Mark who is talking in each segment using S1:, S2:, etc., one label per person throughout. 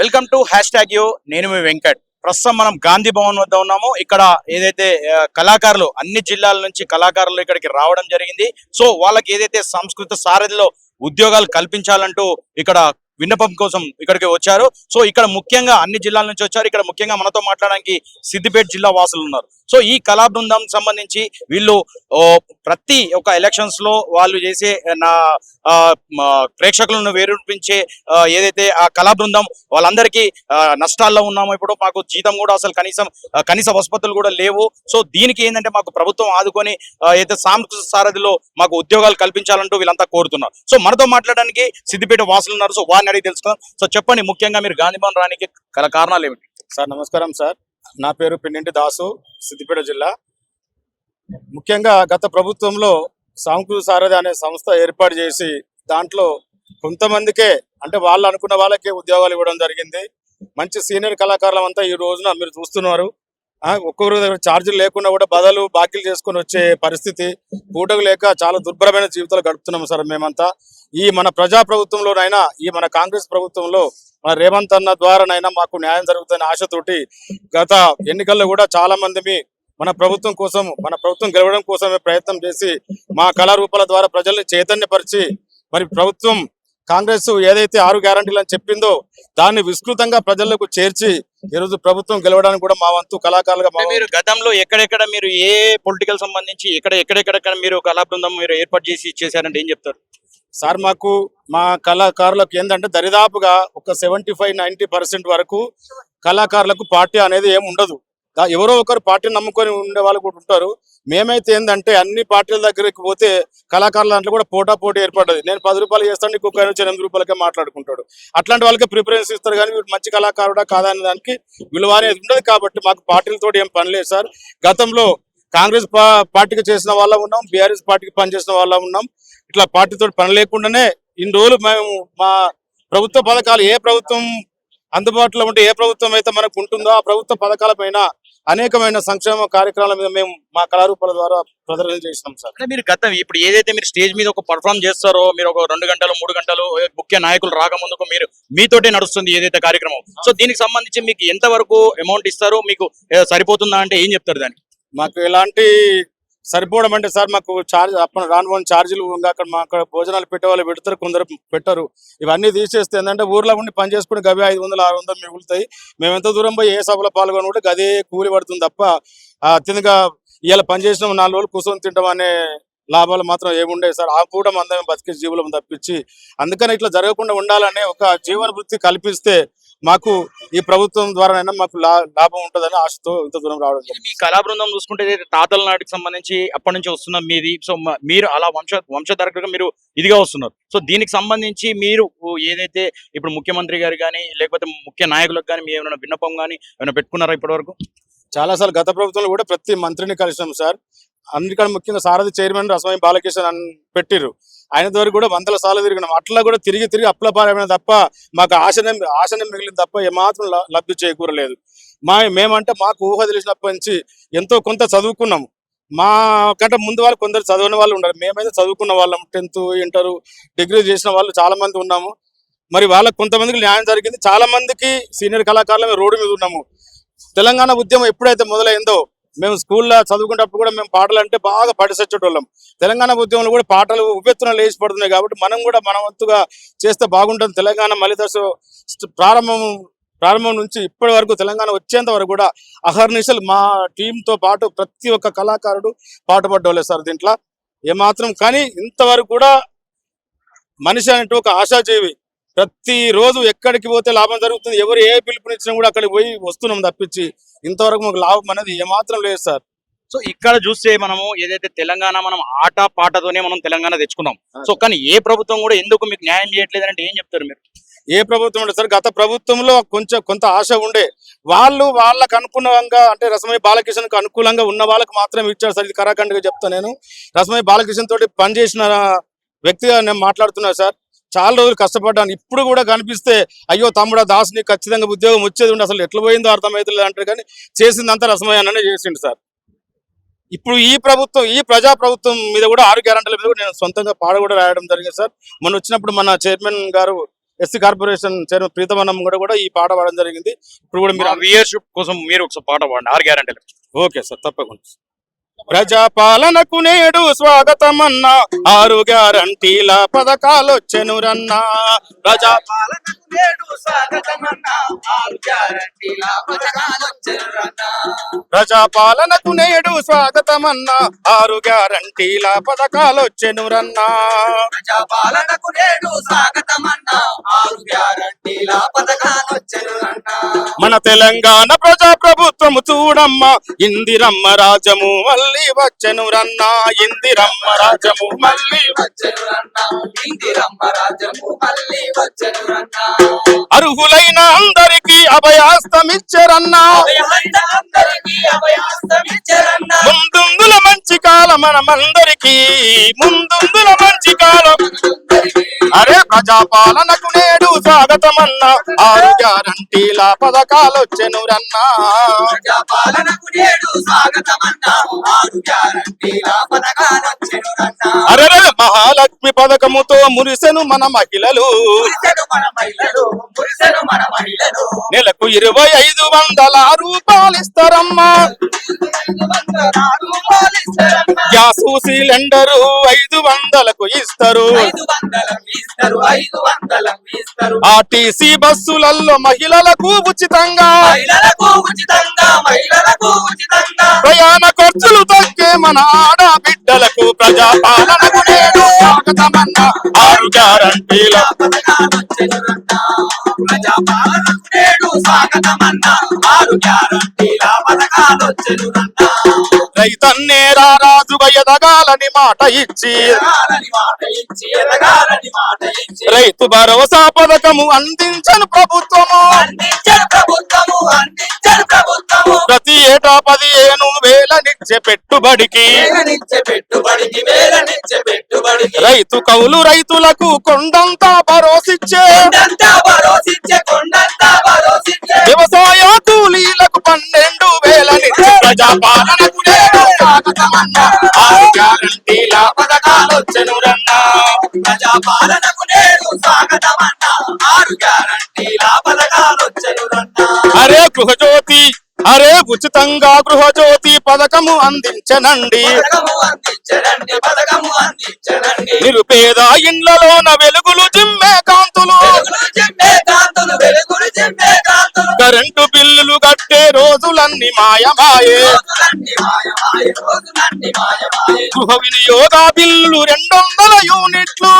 S1: Welcome to hashtag U. నేను మీ వెంకట్. ప్రస్తుతం మనం గాంధీ భవన్ వద్ద ఉన్నాము. ఇక్కడ ఏదైతే కళాకారులు అన్ని జిల్లాల నుంచి కళాకారులు ఇక్కడికి రావడం జరిగింది. సో వాళ్ళకి ఏదైతే సంస్కృత సారథిలో ఉద్యోగాలు కల్పించాలంటూ ఇక్కడ విన్నపం కోసం ఇక్కడికి వచ్చారు. సో ఇక్కడ ముఖ్యంగా అన్ని జిల్లాల నుంచి వచ్చారు. ఇక్కడ ముఖ్యంగా మనతో మాట్లాడడానికి సిద్దిపేట జిల్లా వాసులు ఉన్నారు. సో ఈ కళా బృందం సంబంధించి వీళ్ళు ప్రతి ఒక్క ఎలక్షన్స్లో వాళ్ళు చేసే నా ప్రేక్షకులను వేరుపించే ఏదైతే ఆ కళా బృందం వాళ్ళందరికీ నష్టాల్లో ఉన్నాము ఇప్పుడు మాకు జీతం కూడా అసలు కనీసం కనీస వసతులు కూడా లేవు. సో దీనికి ఏంటంటే మాకు ప్రభుత్వం ఆదుకొని అయితే సాంస్కృతిక సారథిలో మాకు ఉద్యోగాలు కల్పించాలంటూ వీళ్ళంతా కోరుతున్నారు. సో మనతో మాట్లాడడానికి సిద్దిపేట వాసులు ఉన్నారు. సో వారిని అడిగి తెలుసుకుందాం. సో చెప్పండి ముఖ్యంగా మీరు గాంధీభవన్ రానికి గల కారణాలు ఏమిటి?
S2: సార్ నమస్కారం సార్. నా పేరు పిన్నింటి దాసు సిద్దిపేట జిల్లా. ముఖ్యంగా గత ప్రభుత్వంలో సాంస్కృతిక సారథి అనే సంస్థ ఏర్పాటు చేసి దాంట్లో కొంతమందికే అంటే వాళ్ళు అనుకున్న వాళ్ళకే ఉద్యోగాలు ఇవ్వడం జరిగింది. మంచి సీనియర్ కళాకారులం అంతా ఈ రోజున మీరు చూస్తున్నారు. ఒక్కొక్కరు దగ్గర ఛార్జీలు లేకుండా కూడా బదలు బాకీలు చేసుకొని వచ్చే పరిస్థితి. పూటకు లేక చాలా దుర్భరమైన జీవితాలు గడుపుతున్నాం సార్ మేమంతా. ఈ మన ప్రజా ప్రభుత్వంలోనైనా ఈ మన కాంగ్రెస్ ప్రభుత్వంలో మన రేవంత్ అన్న ద్వారానైనా మాకు న్యాయం జరుగుతుందనే ఆశతోటి గత ఎన్నికల్లో కూడా చాలా మంది మన ప్రభుత్వం కోసం మన ప్రభుత్వం గెలవడం కోసమే ప్రయత్నం చేసి మా కళారూపాల ద్వారా ప్రజల్ని చైతన్యపరిచి మరి ప్రభుత్వం కాంగ్రెస్ ఏదైతే ఆరు గ్యారంటీలు అని చెప్పిందో దాన్ని విస్తృతంగా ప్రజలకు చేర్చి ఈరోజు ప్రభుత్వం గెలవడానికి కూడా మా వంతు కళాకారులుగా
S1: మీరు గతంలో ఎక్కడెక్కడ మీరు ఏ పొలిటికల్ సంబంధించి ఎక్కడ ఎక్కడెక్కడ మీరు కళా బృందం మీరు ఏర్పాటు చేసి ఇచ్చేసారంటే ఏం చెప్తారు?
S2: సార్ మాకు మా కళాకారులకు ఏంటంటే దరిదాపుగా ఒక సెవెంటీ ఫైవ్ నైన్టీ పర్సెంట్ వరకు కళాకారులకు పార్టీ అనేది ఏమి ఉండదు. ఎవరో ఒకరు పార్టీని నమ్ముకొని ఉండే వాళ్ళు కూడా ఉంటారు. మేమైతే ఏంటంటే అన్ని పార్టీల దగ్గరికి పోతే కళాకారుల దాంట్లో కూడా పోటా పోటీ ఏర్పడ్డది. నేను పది రూపాయలు చేస్తాను నీకు ఒక ఎనిమిది రూపాయలకే మాట్లాడుకుంటాడు. అట్లాంటి వాళ్ళకి ప్రిఫరెన్స్ ఇస్తారు కానీ వీడు మంచి కళాకారుడా కాదా అనే దానికి విలువ అనేది ఉండదు కాబట్టి మాకు పార్టీలతో ఏం పని లేదు సార్. గతంలో కాంగ్రెస్ పా- పార్టీకి చేసిన వాళ్ళ ఉన్నాం బీఆర్ఎస్ పార్టీకి పనిచేసిన వాళ్ళ ఉన్నాం. ఇట్లా పార్టీతో పని లేకుండానే ఇన్ని రోజులు మేము మా ప్రభుత్వ పథకాలు ఏ ప్రభుత్వం అందుబాటులో ఉంటే ఏ ప్రభుత్వం అయితే మనకు ఉంటుందో ఆ ప్రభుత్వ పథకాల పైన అనేకమైన సంక్షేమ కార్యక్రమాల మీద మేము మా కళారూపాల ద్వారా ప్రదర్శన చేసినాం సార్.
S1: అంటే మీరు గతం ఇప్పుడు ఏదైతే మీరు స్టేజ్ మీద ఒక పర్ఫామ్ చేస్తారో మీరు ఒక రెండు గంటలు మూడు గంటలు ముఖ్య నాయకులు రాకముందుకు మీరు మీతోటే నడుస్తుంది ఏదైతే కార్యక్రమం. సో దీనికి సంబంధించి మీకు ఎంత వరకు అమౌంట్ ఇస్తారు మీకు సరిపోతుందా అంటే ఏం చెప్తారు దానికి?
S2: మాకు ఎలాంటి సరిపోవడం అంటే సార్ మాకు చార్జ్ రాను ఛార్జీలు అక్కడ మా అక్కడ భోజనాలు పెట్టే వాళ్ళు పెడతారు కొందరు పెట్టరు. ఇవన్నీ తీసేస్తే ఏంటంటే ఊర్లో ఉండి పని చేసుకుని గవి ఐదు వందలు ఆరు వందలు మిగులుతాయి. మేము ఎంత దూరం పోయి ఏ సభలో పాల్గొని కూడా గదే కూలి పడుతుంది తప్ప ఆ, అత్యంతగా ఇవాళ పని నాలుగు రోజులు కూర్చొని తింటాం అనే లాభాలు మాత్రం ఏముండే సార్. ఆ పూట మందమే బతికే జీవులం తప్పించి. అందుకని ఇట్లా జరగకుండా ఉండాలనే ఒక జీవన వృత్తి కల్పిస్తే మాకు ఈ ప్రభుత్వం ద్వారానైనా మాకు లాభం ఉంటుందని ఆశతో ఇంత దూరం రావడం.
S1: మీ కళా బృందం చూసుకుంటే తాతల నాటికి సంబంధించి అప్పటి నుంచి వస్తున్న మీది. సో మీరు అలా వంశ వంశధారకులుగా మీరు ఇదిగా వస్తున్నారు. సో దీనికి సంబంధించి మీరు ఏదైతే ఇప్పుడు ముఖ్యమంత్రి గారు కానీ లేకపోతే ముఖ్య నాయకులకు కానీ మీరు ఏమైనా విన్నపం కానీ ఏమైనా పెట్టుకున్నారా ఇప్పటి వరకు
S2: చాలా సార్లు గత ప్రభుత్వంలో కూడా ప్రతి మంత్రిని కలిసినాం సార్. అన్నిటికన్నా ముఖ్యంగా సారథి చైర్మన్ రసమయం బాలకిషన్ అని పెట్టిర్రు. ఆయన ద్వారా కూడా వందల సార్లు తిరిగినాం. అట్లా కూడా తిరిగి తిరిగి అప్లపారమైన తప్ప మాకు ఆశనే ఆశనే మిగిలింది తప్ప ఏమాత్రం ల- లబ్ధి చేకూరలేదు. మా మేమంటే మాకు ఊహ తెలిసినప్పటి నుంచి ఎంతో కొంత చదువుకున్నాము మా కంటే ముందు వాళ్ళు కొందరు చదవని వాళ్ళు ఉన్నారు మేమైతే చదువుకున్న వాళ్ళం. టెన్త్ ఇంటర్ డిగ్రీ చేసిన వాళ్ళు చాలా మంది ఉన్నాము. మరి వాళ్ళకి కొంతమందికి న్యాయం జరిగింది. చాలా మందికి సీనియర్ కళాకారులు రోడ్డు మీద ఉన్నాము. తెలంగాణ ఉద్యమం ఎప్పుడైతే మొదలైందో మేము స్కూల్లో చదువుకునేటప్పుడు కూడా మేము పాటలు అంటే బాగా పడిసచ్చేటోళ్ళం తెలంగాణ ఉద్యమంలో కూడా పాటలు ఉపెత్తున లేచి పడుతున్నాయి కాబట్టి మనం కూడా మన వంతుగా చేస్తే బాగుంటుంది. తెలంగాణ మలి దశ ప్రారంభం ప్రారంభం నుంచి ఇప్పటి వరకు తెలంగాణ వచ్చేంత వరకు కూడా అహర్నిశలు మా టీంతో పాటు ప్రతి ఒక్క కళాకారుడు పాటుపడ్డోళ్ళే సార్ దీంట్లో. ఏమాత్రం కానీ ఇంతవరకు కూడా మనిషి అనేటు ఒక ఆశాజీవి. ప్రతి రోజు ఎక్కడికి పోతే లాభం జరుగుతుంది. ఎవరు ఏ పిలుపునిచ్చినా కూడా అక్కడికి పోయి వస్తున్నాం తప్పించి ఇంతవరకు మాకు లాభం అనేది ఏమాత్రం లేదు సార్.
S1: సో ఇక్కడ చూస్తే మనము ఏదైతే తెలంగాణ మనం ఆట పాటతోనే మనం తెలంగాణ తెచ్చుకున్నాం. సో కానీ ఏ ప్రభుత్వం కూడా ఎందుకు మీకు న్యాయం చేయట్లేదు అంటే ఏం చెప్తారు మీరు?
S2: ఏ ప్రభుత్వం ఉండే సార్ గత ప్రభుత్వంలో కొంచెం కొంత ఆశ ఉండే. వాళ్ళు వాళ్ళకు అనుకూలంగా అంటే రసమయ్య బాలకృష్ణకు అనుకూలంగా ఉన్న వాళ్ళకి మాత్రమే ఇచ్చారు సార్. ఇది కరాఖండ్గా చెప్తా నేను. రసమయ్య బాలకృష్ణ తోటి పనిచేసిన వ్యక్తిగా నేను మాట్లాడుతున్నా సార్. చాలా రోజులు కష్టపడ్డాను. ఇప్పుడు కూడా కనిపిస్తే అయ్యో తమ్ముడా దాస్ నీకు ఖచ్చితంగా ఉద్యోగం వచ్చేది ఉండి అసలు ఎట్లా పోయిందో అర్థమవుతుంది అంటారు కానీ చేసిందంతా రసమయ్య అన్ననే చేసిండు సార్. ఇప్పుడు ఈ ప్రభుత్వం ఈ ప్రజా ప్రభుత్వం మీద కూడా ఆరు గ్యారంటీల మీద కూడా నేను సొంతంగా పాడ కూడా రాయడం జరిగింది సార్. మొన్న వచ్చినప్పుడు మన చైర్మన్ గారు ఎస్సీ కార్పొరేషన్ చైర్మన్ ప్రీతమన్నం కూడా కూడా ఈ పాట పాడడం జరిగింది. ఇప్పుడు కూడా మీరు
S1: మీరు వ్యూయర్షిప్ కోసం మీరు ఒకసారి పాట పాడండి. ఆరు గ్యారంటీలు.
S2: ఓకే సార్ తప్పకుండా ప్రజాపాలనకు నేడు స్వాగతమన్నా. ఆరు గ్యారంటీల పథకాలొచ్చెనురన్నా. ప్రజా
S3: పాలనకు నేడు స్వాగతమన్నా. ఆరు గ్యారంటీల పథకాలొచ్చెనురన్నా.
S2: ప్రజాపాలనకు నేడు స్వాగతమన్నా. ఆరు గ్యారంటీల పథకాలొచ్చెనురన్నా.
S3: ప్రజా పాలనకు నేడు స్వాగతమన్నా. ఆరు గ్యారంటీల పథకాలొచ్చెనురన్నా.
S2: మన తెలంగాణ ప్రజా ప్రభుత్వము చూడమ్మా. ఇందిరమ్మ రాజము మళ్ళీ వచ్చెనురన్నా ఇందిరమ్మ రాజము మళ్ళీ
S3: ఇందిరమ్మ రాజ్యము మళ్ళీ వచ్చెనురన్నా
S2: అర్హులైన అందరికీ అభయాస్తమిచ్చరన్నా
S3: అందరికీ అభయాస్తమిచ్చరన్నా
S2: ముందుందుల మంచి కాలం మనమందరికీ. ముందుందుల మంచి కాలం. అరే ప్రజాపాలనకు నేడు స్వాగతమన్నా ఆరు గ్యారంటీల పథకాలొచ్చెనురన్నా అరే మహాలక్ష్మి పథకముతో మురిసెను మన మహిళలు. నెలకు ఇరవై ఐదు వందల రూపాయలు ఇస్తారమ్మా గ్యాస్ సిలిండరు ఐదు వందలకు ఇస్తారు.
S3: ఐదు వందలం ఇస్తారు ఐదు వందలం ఇస్తారు.
S2: ఆర్టీసీ బస్సులలో మహిళలకు ఉచితంగా. ప్రయాణ ఖర్చులు తగ్గే మన ఆడబిడ్డలకు ప్రజాపాలనకు నేడు స్వాగతమన్న ఆరు గ్యారంటీల.
S3: ప్రజా పాలనకు నేడు స్వాగతమన్నా
S2: రైతన్నే రాజుగా ఎదగాలని మాట ఇచ్చి. రైతు భరోసా పథకము అందించను ప్రభుత్వము. ప్రతి ఏటా పదిహేను వేలనిచ్చే పెట్టుబడికి. రైతు కౌలు రైతులకు కొండంతా భరోసిచ్చే.
S3: ప్రజా పాలనకు నేడు స్వాగతమన్నా. ఆరు గ్యారంటీల పథకాలొచ్చెనురన్నా.
S2: అరే గృహజ్యోతి అరే ఉచితంగా గృహజ్యోతి పథకము అందించనండి. నిరుపేద ఇండ్లలోన వెలుగులు జిమ్మే రోజులన్నీ మాయమాయే గృహ వినియోగ బిల్లు రెండొందల యూనిట్లు.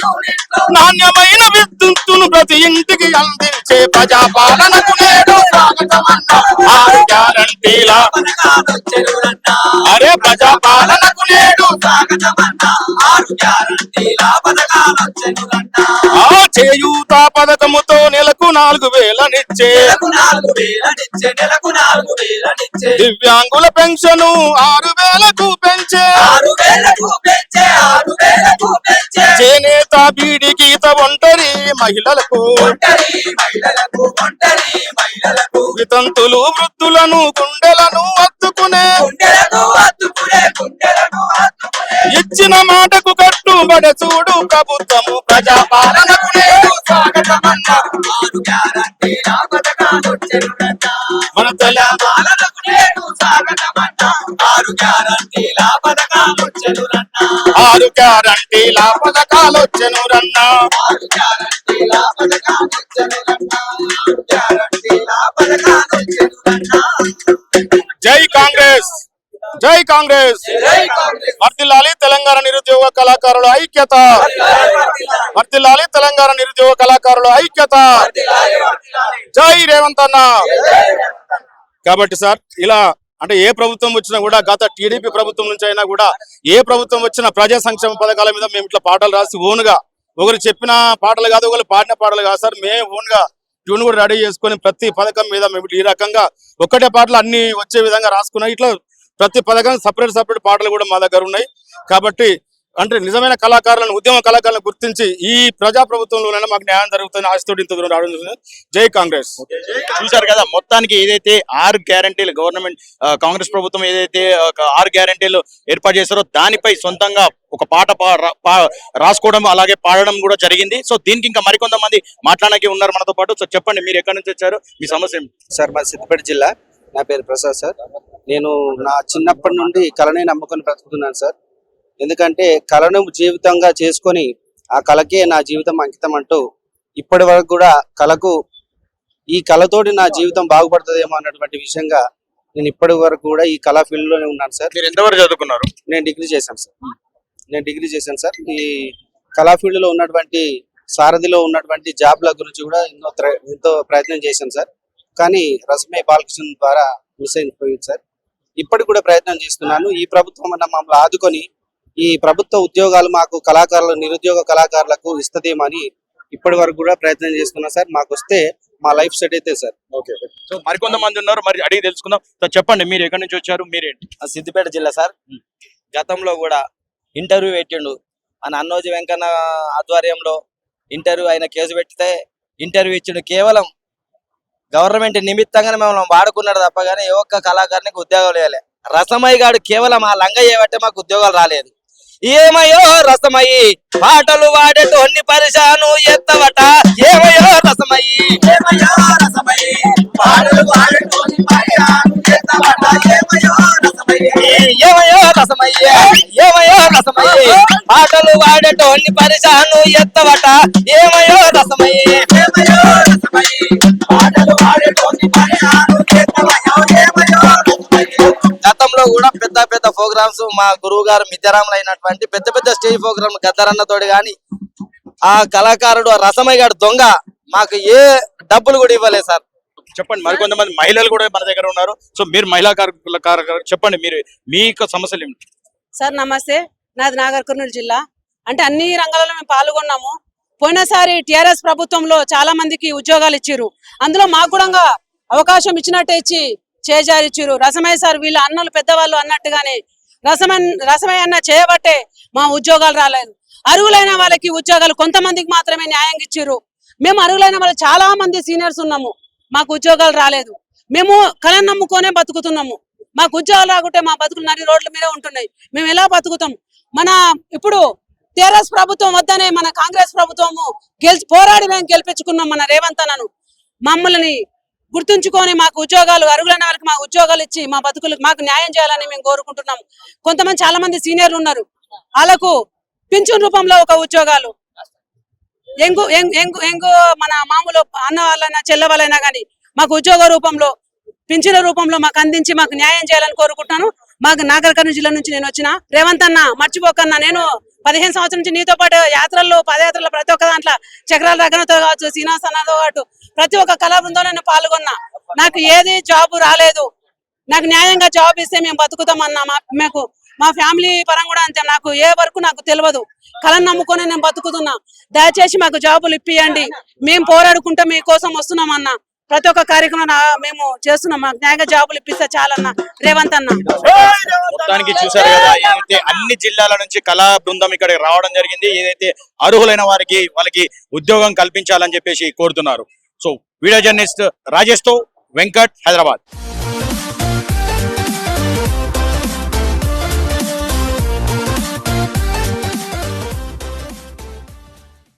S3: యూనిట్లు
S2: నాణ్యమైన విద్యుత్తును ప్రతి ఇంటికి అందించే ప్రజాపాలనకు నేడు స్వాగతమన్న ఆరు గ్యారంటీల.
S3: పథకాలొచ్చెనురన్నా
S2: అరే ప్రజాపాలనకు నేడు
S3: స్వాగతమన్నా ఆరు గ్యారంటీల పథకాలు
S2: ఆ చేయూత పథకముతో నెలకు నాలుగు
S3: నాలుగు వేలనిచ్చే
S2: దివ్యాంగుల పెన్షను ఆరు వేలకు పెంచే. చేనేత బీడి గీత ఒంటరి మహిళలకు. వితంతులు వృద్ధులను గుండెలను అత్తుకునే ఇచ్చిన మాటకు కట్టుబడి చూడు ప్రభుత్వము ప్రజాపాలనకు
S3: ఆరు గ్యారంటీల పథకాలొచ్చెనురన్నా
S2: మన తెల
S3: పాలనకు నేడు స్వాగతమన్నా ఆరు గ్యారంటీల పథకాలొచ్చెనురన్నా
S2: ఆరు గ్యారంటీల పథకాలొచ్చెను రన్నా.
S3: ఆరు గ్యారంటీల గ్యారంటీల
S2: జై కాంగ్రెస్. జై కాంగ్రెస్. వర్దిల్లాలి తెలంగాణ నిరుద్యోగ కళాకారుల ఐక్యత. వర్దిల్లాలి తెలంగాణ నిరుద్యోగ కళాకారుల ఐక్యత. జై రేవంత్ అన్న. కాబట్టి సార్ ఇలా అంటే ఏ ప్రభుత్వం వచ్చినా కూడా గత టీడీపీ ప్రభుత్వం నుంచి అయినా కూడా ఏ ప్రభుత్వం వచ్చినా ప్రజా సంక్షేమ పథకాల మీద మేము ఇట్లా పాటలు రాసి ఓన్గా ఒకరు చెప్పిన పాటలు కాదు ఒకరు పాడిన పాటలు కాదు సార్ మేము ఓన్గా ట్యూన్ కూడా రెడీ చేసుకొని ప్రతి పథకం మీద మేము ఈ రకంగా ఒక్కటే పాటలు అన్ని వచ్చే విధంగా రాసుకున్నాం. ఇట్లా ప్రతి పథకం సపరేట్ సపరేట్ పాటలు కూడా మా దగ్గర ఉన్నాయి. కాబట్టి అంటే నిజమైన కళాకారులను ఉద్యమ కళాకారులను గుర్తించి ఈ ప్రజా ప్రభుత్వంలోనైనా మాకు న్యాయం జరుగుతుంది ఆశతోటి ఇంత దూరం రావడం. జై కాంగ్రెస్.
S1: చూశారు కదా మొత్తానికి ఏదైతే ఆరు గ్యారంటీలు గవర్నమెంట్ కాంగ్రెస్ ప్రభుత్వం ఏదైతే ఒక ఆరు గ్యారంటీలు ఏర్పాటు చేశారో దానిపై సొంతంగా ఒక పాట రాసుకోవడం అలాగే పాడడం కూడా జరిగింది. సో దీనికి ఇంకా మరికొంతమంది మాట్లాడడానికి ఉన్నారు మనతో పాటు. సో చెప్పండి మీరు ఎక్కడి నుంచి వచ్చారు? మీ సమస్య?
S4: సార్ మా సిద్దిపేట జిల్లా నా పేరు ప్రసాద్ సార్. నేను నా చిన్నప్పటి నుండి కళనే నమ్ముకొని బ్రతుకుతున్నాను సార్. ఎందుకంటే కళను జీవితంగా చేసుకొని ఆ కళకే నా జీవితం అంకితం అంటూ ఇప్పటి వరకు కూడా కళకు ఈ కళతోటి నా జీవితం బాగుపడుతుందేమో అన్నటువంటి విషయంగా నేను ఇప్పటి వరకు కూడా ఈ కళా ఫీల్డ్లోనే ఉన్నాను సార్.
S1: మీరు ఎంతవరకు చదువుకున్నారు?
S4: నేను డిగ్రీ చేశాను సార్. నేను డిగ్రీ చేశాను సార్. ఈ కళా ఫీల్డ్లో ఉన్నటువంటి సారథిలో ఉన్నటువంటి జాబ్ల గురించి కూడా ఎన్నో ఎంతో ప్రయత్నం చేశాను సార్. కానీ రసమే బాలకృష్ణ ద్వారా మిస్ అయిపోయింది సార్. ఇప్పటికి కూడా ప్రయత్నం చేస్తున్నాను. ఈ ప్రభుత్వం అన్న మమ్మల్ని ఆదుకొని ఈ ప్రభుత్వ ఉద్యోగాలు మాకు కళాకారులు నిరుద్యోగ కళాకారులకు ఇస్తదేమని ఇప్పటి వరకు కూడా ప్రయత్నం చేస్తున్నా సార్. మాకు వస్తే మా లైఫ్ సెట్ అయితే సార్.
S1: సో మరికొంతమంది ఉన్నారు. మరి అడిగి తెలుసుకుందాం. సో చెప్పండి మీరు ఎక్కడి నుంచి వచ్చారు? మీరేంటి?
S5: సిద్దిపేట జిల్లా సార్. గతంలో కూడా ఇంటర్వ్యూ పెట్టిండు. మన అన్నోజీ వెంకన్న ఆధ్వర్యంలో ఇంటర్వ్యూ ఆయన కేసు పెడితే ఇంటర్వ్యూ ఇచ్చిండు. కేవలం గవర్నమెంట్ నిమిత్తంగానే మిమ్మల్ని వాడుకున్నాడు తప్ప కానీ ఏ ఒక్క కళాకారునికి ఉద్యోగాలు ఇవ్వలే రసమయ్య గాడు కేవలం ఆ లంగ చేయబట్టే మాకు ఉద్యోగాలు రాలేదు. ఏమయ్యో రసమయ్యి? పాటలు వాడేటోన్ని పరిశాను ఎత్తవట. ఏమయ్యో రసమయ్యి?
S3: ఏమయ్యో రసమయ్యి? పాటలు పాడేటోని ఏమయ్యో రసమయ్యే
S5: ఏమయ్యో రసమయ్యే పాటలు వాడేటోన్ని పరిశాను ఎత్తవట ఏమయ్యో రసమయ్యే
S3: ఏమయ్యో రసమయ్యి పాటలు పాడేటోని పాడాను
S5: గతంలో కూడా పెద్ద పెద్ద ప్రోగ్రామ్స్ మా గురువు గారు మిత్యరాములు అయినటువంటి పెద్ద పెద్ద స్టేజ్ ప్రోగ్రామ్ గద్దరన్నతోటి గాని ఆ కళాకారుడు రసమయ్య గారు దొంగ మాకు ఏ డబ్బులు కూడా ఇవ్వలేదు సార్.
S1: చెప్పండి. మరికొంతమంది మహిళలు కూడా మన దగ్గర ఉన్నారు. సో మీరు మహిళా కార్మికుల కార- చెప్పండి మీరు మీ సమస్యలు ఏమిటి?
S6: సార్ నమస్తే. నాది నాగర్ కర్నూలు జిల్లా. అంటే అన్ని రంగాలలో మేము పాల్గొన్నాము. పోయినసారి టిఆర్ఎస్ ప్రభుత్వంలో చాలా మందికి ఉద్యోగాలు ఇచ్చిర్రు. అందులో మాకు కూడా అవకాశం ఇచ్చినట్టే ఇచ్చి చేజారిచ్చిర్రు రసమయ్య సార్ వీళ్ళ అన్నలు పెద్దవాళ్ళు అన్నట్టుగానే రసమన్ రసమయ్య అన్న చేయబట్టే మా ఉద్యోగాలు రాలేదు. అర్హులైన వాళ్ళకి ఉద్యోగాలు కొంతమందికి మాత్రమే న్యాయంగా ఇచ్చిర్రు. మేము అర్హులైన వాళ్ళు చాలా మంది సీనియర్స్ ఉన్నాము. మాకు ఉద్యోగాలు రాలేదు. మేము కళను నమ్ముకొనే బతుకుతున్నాము. మాకు ఉద్యోగాలు రాకుంటే మా బతుకులు నడి రోడ్ల మీద ఉంటున్నాయి. మేము ఎలా బతుకుతాం? మన ఇప్పుడు టీఆర్ఎస్ ప్రభుత్వం వద్దనే మన కాంగ్రెస్ ప్రభుత్వము గెలిచి పోరాడి మేము గెలిపించుకున్నాం మన రేవంత్ అన్నను. మమ్మల్ని గుర్తుంచుకొని మాకు ఉద్యోగాలు అరుగులైన వాళ్ళకి మాకు ఉద్యోగాలు ఇచ్చి మా బతుకులు మాకు న్యాయం చేయాలని మేము కోరుకుంటున్నాం కొంతమంది చాలా మంది సీనియర్లు ఉన్నారు. వాళ్ళకు పింఛన్ రూపంలో ఒక ఉద్యోగాలు. ఎంగు ఎంగు ఎంగు మన మామూలు అన్న వాళ్ళైనా చెల్ల వాళ్ళైనా కానీ మాకు ఉద్యోగ రూపంలో పింఛన రూపంలో మాకు అందించి మాకు న్యాయం చేయాలని కోరుకుంటున్నాను. మాకు నాగర్ జిల్లా నుంచి నేను వచ్చిన రేవంత్ అన్న మర్చిపోకన్నా నేను పదిహేను సంవత్సరం నుంచి నీతో పాటు యాత్రల్లో పదయాత్రల్లో ప్రతి ఒక్క దాంట్లో చక్రాల రగనతో కావచ్చు శ్రీనివాస్ అన్నతో పాటు ప్రతి ఒక్క కళా బృందంలో నేను పాల్గొన్నా. నాకు ఏది జాబ్ రాలేదు. నాకు న్యాయంగా జాబ్ ఇస్తే మేము బతుకుతామన్నా మాకు మా ఫ్యామిలీ పరంగా కూడా అంతే. నాకు ఏ వరకు నాకు తెలియదు కళను నమ్ముకొని నేను బతుకుతున్నా. దయచేసి మాకు జాబులు ఇప్పియండి. మేము పోరాడుకుంటే మీకోసం అన్న. ప్రతి ఒక్క కార్యక్రమం మేము చేస్తున్నాం. మాకు న్యాయంగా జాబులు ఇప్పిస్తే చాలన్నా. రేవంత్ అన్న.
S1: మొత్తానికి చూసారు కదా ఏదైతే అన్ని జిల్లాల నుంచి కళా బృందం ఇక్కడికి రావడం జరిగింది. ఏదైతే అర్హులైన వారికి వాళ్ళకి ఉద్యోగం కల్పించాలని చెప్పేసి కోరుతున్నారు. సో వీడియో జర్నలిస్ట్ రాజేష్తో వెంకట్ హైదరాబాద్.